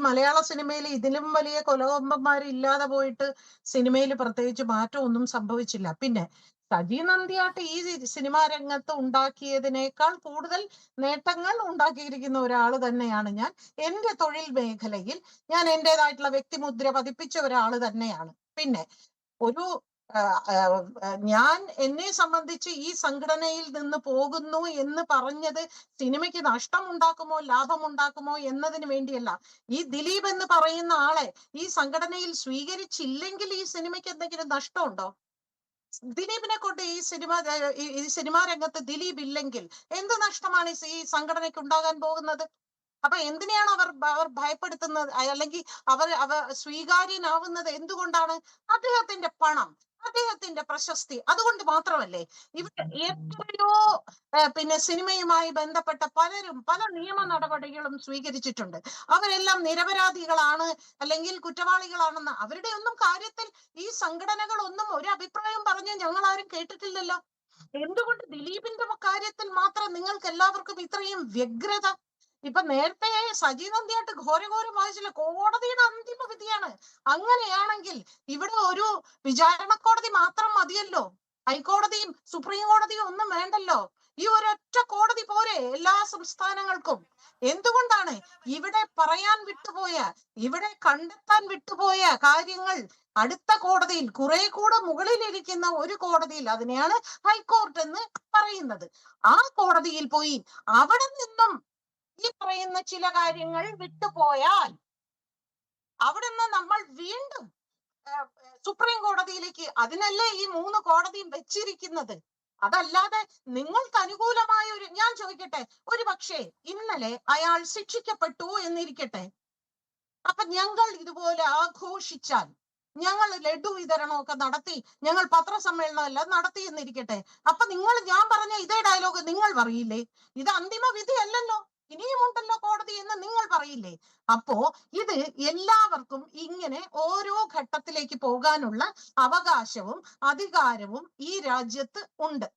മലയാള സിനിമയിൽ ഇതിലും വലിയ കൊലകൊമ്പന്മാർ ഇല്ലാതെ പോയിട്ട് സിനിമയിൽ പ്രത്യേകിച്ച് മാറ്റമൊന്നും സംഭവിച്ചില്ല. പിന്നെ സജി നന്ദിയാട്ട് ഈ സിനിമാ രംഗത്ത് ഉണ്ടാക്കിയതിനേക്കാൾ കൂടുതൽ നേട്ടങ്ങൾ ഉണ്ടാക്കിയിരിക്കുന്ന ഒരാൾ തന്നെയാണ് ഞാൻ. എന്റെ തൊഴിൽ മേഖലയിൽ ഞാൻ എന്റെതായിട്ടുള്ള വ്യക്തിമുദ്ര പതിപ്പിച്ച ഒരാൾ തന്നെയാണ്. പിന്നെ ഒരു ഞാൻ എന്നെ സംബന്ധിച്ച് ഈ സംഘടനയിൽ നിന്ന് പോകുന്നു എന്ന് പറഞ്ഞത് സിനിമയ്ക്ക് നഷ്ടം ഉണ്ടാക്കുമോ ലാഭം ഉണ്ടാക്കുമോ എന്നതിന് വേണ്ടിയല്ല. ഈ ദിലീപ് എന്ന് പറയുന്ന ആളെ ഈ സംഘടനയിൽ സ്വീകരിച്ചില്ലെങ്കിൽ ഈ സിനിമയ്ക്ക് എന്തെങ്കിലും നഷ്ടമുണ്ടോ? ദിലീപിനെ കൊണ്ട് ഈ സിനിമ ഈ- സിനിമാ രംഗത്ത് ദിലീപ് ഇല്ലെങ്കിൽ എന്ത് നഷ്ടമാണ് ഈ സംഘടനയ്ക്ക് ഉണ്ടാകാൻ പോകുന്നത്? അപ്പൊ എന്തിനാണ് അവർ അവർ ഭയപ്പെടുത്തുന്നത്? അല്ലെങ്കിൽ അവർ അവ സ്വീകാര്യനാവുന്നത് എന്തുകൊണ്ടാണ്? അദ്ദേഹത്തിന്റെ പണം അദ്ദേഹത്തിന്റെ പ്രശസ്തി. അതുകൊണ്ട് മാത്രമല്ലേ ഇവിടെ എത്രയോ പിന്നെ സിനിമയുമായി ബന്ധപ്പെട്ട പലരും പല നിയമ നടപടികളും സ്വീകരിച്ചിട്ടുണ്ട്. അവരെല്ലാം നിരപരാധികളാണ് അല്ലെങ്കിൽ കുറ്റവാളികളാണെന്ന് അവരുടെ ഒന്നും കാര്യത്തിൽ ഈ സംഘടനകൾ ഒന്നും ഒരു അഭിപ്രായം പറഞ്ഞ് ഞങ്ങൾ ആരും കേട്ടിട്ടില്ലല്ലോ. എന്തുകൊണ്ട് ദിലീപിന്റെ കാര്യത്തിൽ മാത്രം നിങ്ങൾക്ക് എല്ലാവർക്കും ഇത്രയും വ്യഗ്രത? ഇപ്പൊ നേരത്തെ സജി നന്ദിയായിട്ട് ഘോരഘോരം വായിച്ചില്ല കോടതിയുടെ അന്തിമ അങ്ങനെയാണെങ്കിൽ ഇവിടെ ഒരു വിചാരണ കോടതി മാത്രം മതിയല്ലോ. ഹൈക്കോടതിയും സുപ്രീം കോടതിയും ഒന്നും വേണ്ടല്ലോ. ഈ ഒരൊറ്റ കോടതി പോരെ എല്ലാ സംസ്ഥാനങ്ങൾക്കും. എന്തുകൊണ്ടാണ് ഇവിടെ പറയാൻ വിട്ടുപോയ ഇവിടെ കണ്ടെത്താൻ വിട്ടുപോയ കാര്യങ്ങൾ അടുത്ത കോടതിയിൽ കുറെ കൂടെ മുകളിലിരിക്കുന്ന ഒരു കോടതിയിൽ അതിനെയാണ് ഹൈക്കോർട്ട് എന്ന് പറയുന്നത്. ആ കോടതിയിൽ പോയി അവിടെ നിന്നും ഈ പറയുന്ന ചില കാര്യങ്ങൾ വിട്ടുപോയാൽ അവിടെ നിന്ന് നമ്മൾ വീണ്ടും സുപ്രീം കോടതിയിലേക്ക് അതിനല്ലേ ഈ മൂന്ന് കോടതിയും വെച്ചിരിക്കുന്നത്? അതല്ലാതെ നിങ്ങൾക്ക് അനുകൂലമായ ഒരു ഞാൻ ചോദിക്കട്ടെ ഒരു പക്ഷേ ഇന്നലെ അയാൾ ശിക്ഷിക്കപ്പെട്ടു എന്നിരിക്കട്ടെ. അപ്പൊ ഞങ്ങൾ ഇതുപോലെ ആഘോഷിച്ചാൽ ഞങ്ങൾ ലഡു വിതരണമൊക്കെ നടത്തി ഞങ്ങൾ പത്രസമ്മേളനം എല്ലാം നടത്തി എന്നിരിക്കട്ടെ. അപ്പൊ നിങ്ങൾ ഞാൻ പറഞ്ഞ ഇതേ ഡയലോഗ് നിങ്ങൾ പറയില്ലേ? ഇത് അന്തിമ വിധി അല്ലല്ലോ ഇനിയുമുണ്ടല്ലോ കോടതി എന്ന് നിങ്ങൾ പറയില്ലേ? അപ്പോ ഇത് എല്ലാവർക്കും ഇങ്ങനെ ഓരോ ഘട്ടത്തിലേക്ക് പോകാനുള്ള അവകാശവും അധികാരവും ഈ രാജ്യത്ത് ഉണ്ട്.